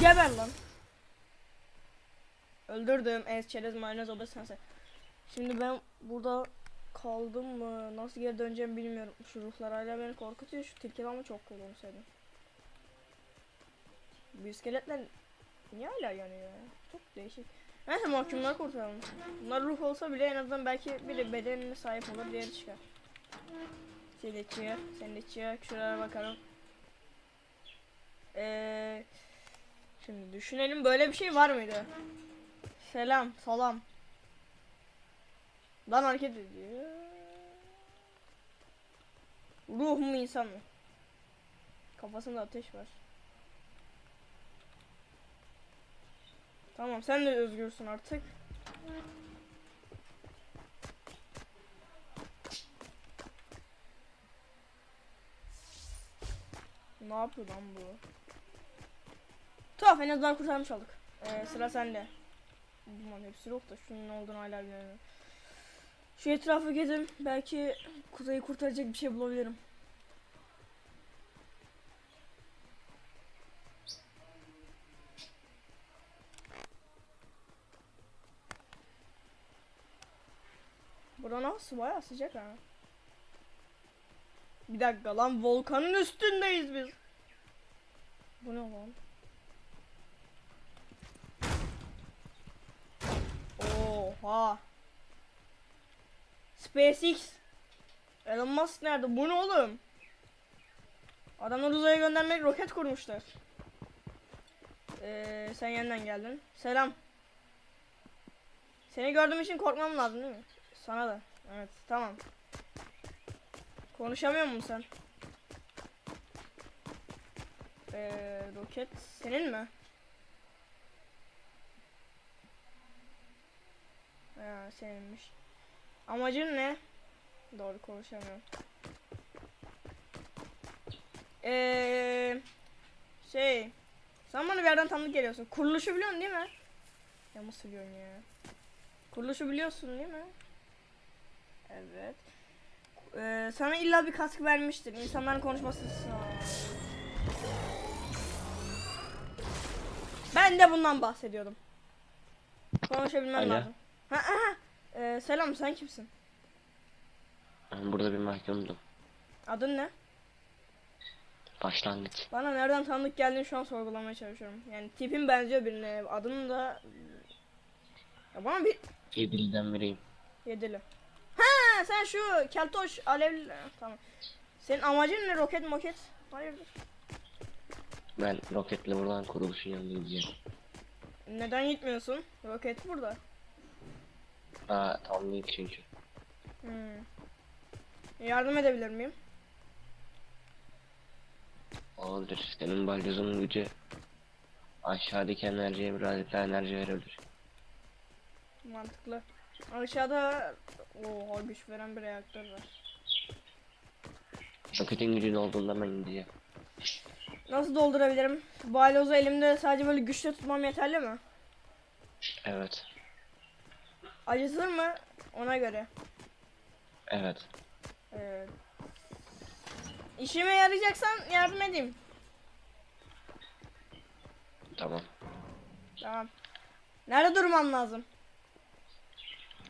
Geber lan. Öldürdüm. Evet çerez mayonez obez sense. Şimdi ben burada kaldım mı? Nasıl geri döneceğimi bilmiyorum. Şu ruhlar hala beni korkutuyor. Şu tilkiler ama çok cool sevdim. Bu iskeletler niye hala yanıyor ya? Çok değişik. Neyse mahkumları kurtaralım. Bunlar ruh olsa bile en azından belki biri bedenine sahip olur diğeri çıkar. Sen de çık, sen de çık. Şuralara bakalım. Eee Şimdi düşünelim böyle bir şey var mıydı? Selam, salam. Lan hareket ediyor. Ruh mu insan mı? Kafasında ateş var. Tamam sen de özgürsün artık. Ne yapıyor lan bu? Tuhaf en azından kurtarmış olduk. Ee, sıra sende. Bunların hepsi yok da şunun ne olduğunu hala bilmiyorum. Şu etrafı gezin. Belki Kuzey'i kurtaracak bir şey bulabilirim. Bura nasıl bayağı sıcak ha. Bir dakika lan volkanın üstündeyiz biz. Bu ne lan? Oha. SpaceX. Elon Musk nerede? Bu ne oğlum? Adamlar uzaya göndermek roket kurmuşlar. Ee, sen yeniden geldin. Selam. Seni gördüğüm için korkmam lazım değil mi? Sana da. Evet tamam. Konuşamıyor musun sen? Ee, roket senin mi? Ha, seninmiş. Amacın ne? Doğru konuşamıyorum. Eee şey sen bana bir yerden tanıdık geliyorsun. Kuruluşu biliyorsun değil mi? Ya nasıl biliyorsun ya? Kuruluşu biliyorsun değil mi? Evet. Eee sana illa bir kask vermiştir. İnsanların konuşması Ben de bundan bahsediyordum. Konuşabilmem Alo. lazım. Ha, aha. Ee, selam sen kimsin? Ben burada bir mahkumdum. Adın ne? Başlangıç. Bana nereden tanıdık geldiğini şu an sorgulamaya çalışıyorum. Yani tipim benziyor birine. Adın da... Ya bana bir Yediliden biriyim. yedili. Ha sen şu keltoş alevli... Tamam. Senin amacın ne? Roket moket? Hayırdır? Ben roketle buradan kuruluşun yanına gideceğim. Neden gitmiyorsun? Roket burada. Aa tam değil çünkü. Hmm. Yardım edebilir miyim? Olabilir. Senin balyozunun gücü aşağıdaki enerjiye birazcık daha enerji verebilir. Mantıklı. Aşağıda oha güç veren bir reaktör var. Roketin gücün olduğunda ben gideceğim. Nasıl doldurabilirim? Balyozu elimde sadece böyle güçle tutmam yeterli mi? Evet. Acıtır mı? Ona göre. Evet. Evet. İşime yarayacaksan yardım edeyim. Tamam. Tamam. Nerede durmam lazım?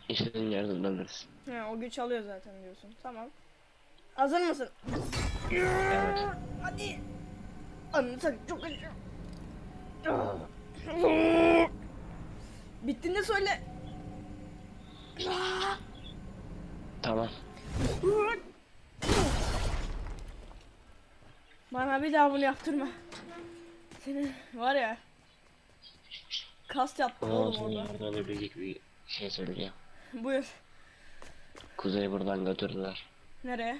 İstediğin yerde durabilirsin. He, o güç alıyor zaten diyorsun. Tamam. Hazır mısın? Evet. Hadi. Anlatak çok acıyor. Bittiğinde söyle. Tamam. Bana bir daha bunu yaptırma. Seni var ya. Kast yaptım oğlum sana orada. yardım edebilecek bir şey söyleyeceğim. Buyur. Kuzey'i buradan götürdüler. Nereye?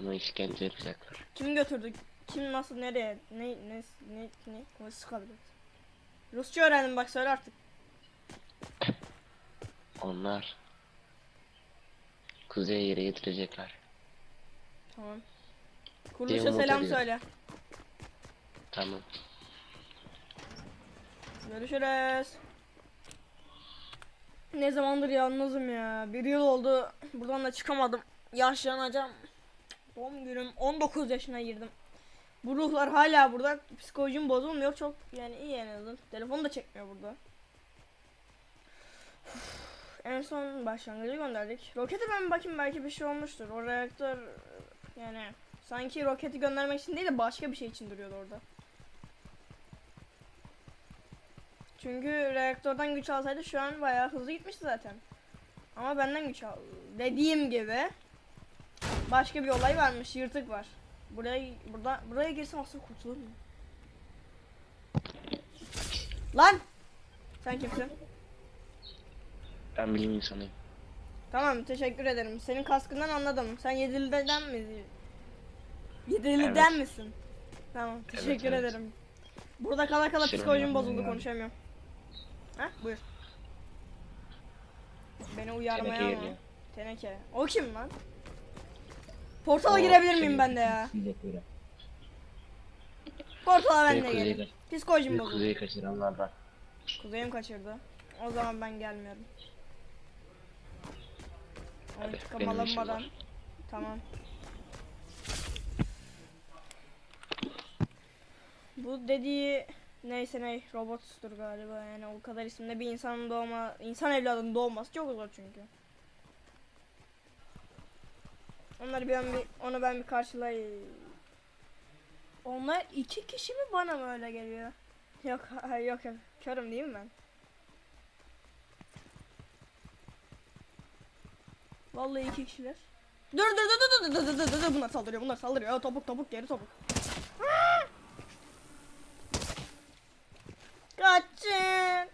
Onu işkence yapacaklar. Kim götürdü? Kim nasıl nereye? Ne ne ne ne? Nasıl sıkabiliriz? Rusça öğrendim bak söyle artık. Onlar Kuzey'e yere getirecekler. Tamam. Kuruluşa selam söyle. Tamam. Görüşürüz. Ne zamandır yalnızım ya. Bir yıl oldu. Buradan da çıkamadım. Yaşlanacağım. Doğum günüm 19 yaşına girdim. Bu ruhlar hala burada. Psikolojim bozulmuyor. Çok yani iyi en azından. Telefonu da çekmiyor burada. En son başlangıcı gönderdik. Roketi ben bakayım belki bir şey olmuştur. O reaktör yani sanki roketi göndermek için değil de başka bir şey için duruyordu orada. Çünkü reaktörden güç alsaydı şu an bayağı hızlı gitmişti zaten. Ama benden güç al. Dediğim gibi başka bir olay varmış. Yırtık var. Buraya burada buraya girsem aslında kurtulur muyum? Lan! Sen kimsin? Ben bilim insanıyım. Tamam teşekkür ederim. Senin kaskından anladım. Sen Yedili'den mi? Yedili'den Evet. misin? Tamam teşekkür evet. ederim. Burada kala kala Selam psikolojim bozuldu konuşamıyorum. Ha buyur. Beni Teneke uyarmaya mı? geliyor. Teneke. O kim lan? Portala O girebilir şey- miyim ben de ya? Göre. Portala ben de kuzeyi kaç- Psikolojim bozuldu. kuzeyi kaçıranlar var. Kuzeyim kaçırdı. O zaman ben gelmiyorum. İntikam benim işim var. Tamam. Bu dediği neyse ne robottur galiba yani o kadar isimde bir insanın doğma insan evladının doğması çok zor çünkü. Onları ben bir onu ben bir karşılayayım. Onlar iki kişi mi bana mı öyle geliyor? Yok yok yok körüm değil mi ben? Vallahi iki kişiler. Dur dur dur dur dur dur dur dur dur bunlar saldırıyor bunlar saldırıyor Aa, topuk topuk geri topuk. Kaçın.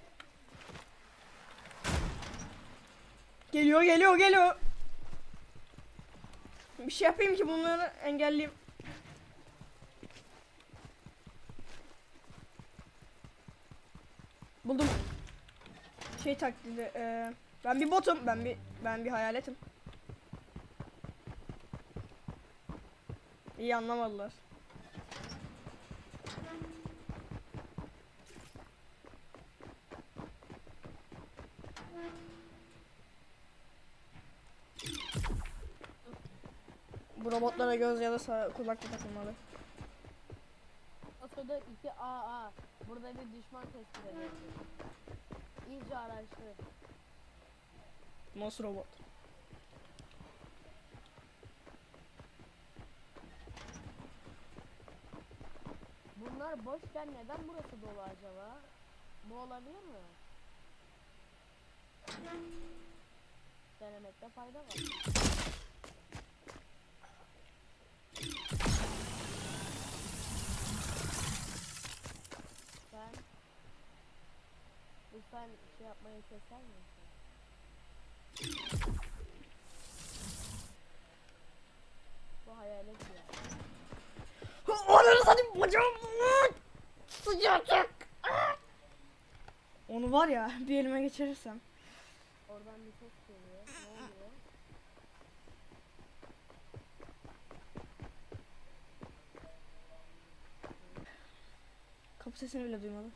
Geliyor geliyor geliyor. Bir şey yapayım ki bunları engelleyeyim. Buldum. Şey taklidi. eee, ben bir botum. Ben bir ben bir hayaletim. İyi anlamadılar. Bu robotlara göz ya da kulaklık takılmalı. Asoda 2 AA. Burada bir düşman tespit edildi. İyice araştır. Nasıl robot? Bunlar boşken neden burası dolu acaba? Bu olabilir mi? Denemekte fayda var. Sen lütfen şey yapmayı keser misin? Var ya bir elime geçirirsem. Oradan bir ses geliyor. Ne oluyor? Kapı sesini bile duymadım.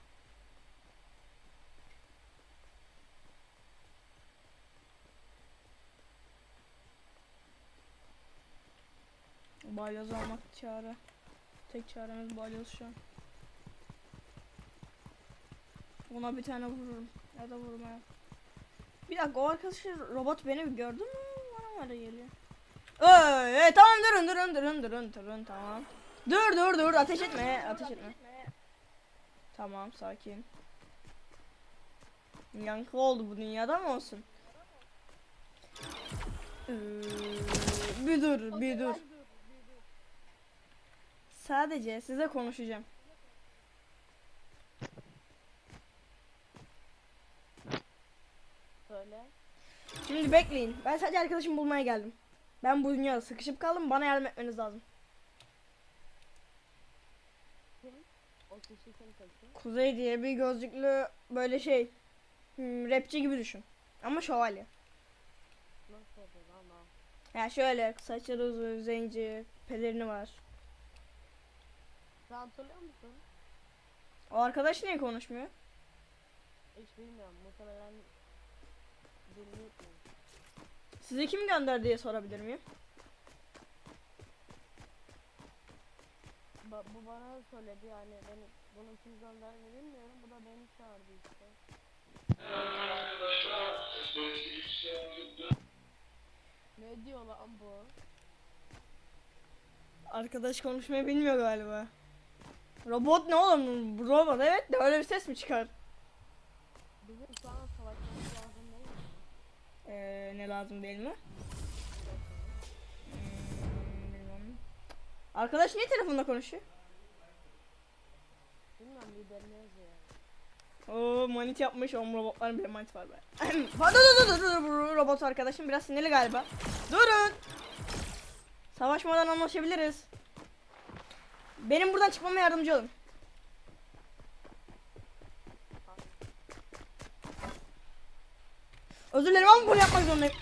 Balyoz almak çare. Tek çaremiz balyoz şu an. Ona bir tane vururum. Ya da vurmaya. Bir dakika o arkadaşı robot beni gördü mü? Bana mı geliyor? Ee, tamam durun durun durun durun durun tamam. Dur dur dur ateş etme ateş etme. Tamam sakin. Yankı oldu bu dünyada mı olsun? Ee, bir dur bir dur. Sadece size konuşacağım. Söyle. Şimdi bekleyin. Ben sadece arkadaşımı bulmaya geldim. Ben bu dünyada sıkışıp kaldım. Bana yardım etmeniz lazım. Kuzey diye bir gözlüklü böyle şey hmm, rapçi gibi düşün. Ama şövalye. Nasıl ama? Yani şöyle saçları uzun, zenci, pelerini var. Sen hatırlıyor musun? O arkadaş niye konuşmuyor? Hiç bilmiyorum. Muhtemelen bilmiyor. Sizi kim gönderdi diye sorabilir miyim? ba- bu bana söyledi yani beni bunu kim gönderdi bilmiyorum. Bu da beni çağırdı işte. Ne diyor lan bu? Arkadaş konuşmayı bilmiyor galiba. Robot ne oğlum? Robot evet de öyle bir ses mi çıkar? Bizim şu an savaşmamız lazım değil mi? Ee, ne lazım değil mi? Hmm, bilmem. Arkadaş niye telefonda konuşuyor? Bilmiyorum liderine yazıyor. Oo manit yapmış. Oğlum robotların bile manit var be. Dur dur dur dur dur robot arkadaşım biraz sinirli galiba. Durun. Savaşmadan anlaşabiliriz. Benim buradan çıkmama yardımcı olun. Özür dilerim ama bunu yapmak zorundayım.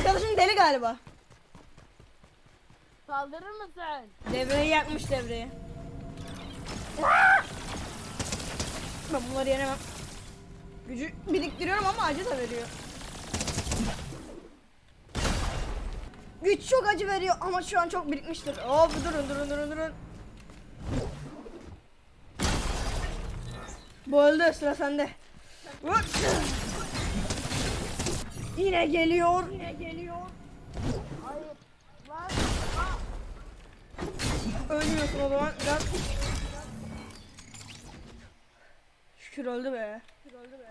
Arkadaşım deli galiba. Saldırır mısın? Devreyi yakmış devreyi. Ben bunları yenemem. Gücü biriktiriyorum ama acı da veriyor. Güç çok acı veriyor ama şu an çok birikmiştir. Hop durun durun durun durun. Bu öldü sıra sende. Yine geliyor. Yine geliyor. Hayır. Ölmüyorsun o zaman. Biraz... Şükür öldü be. Şükür öldü be.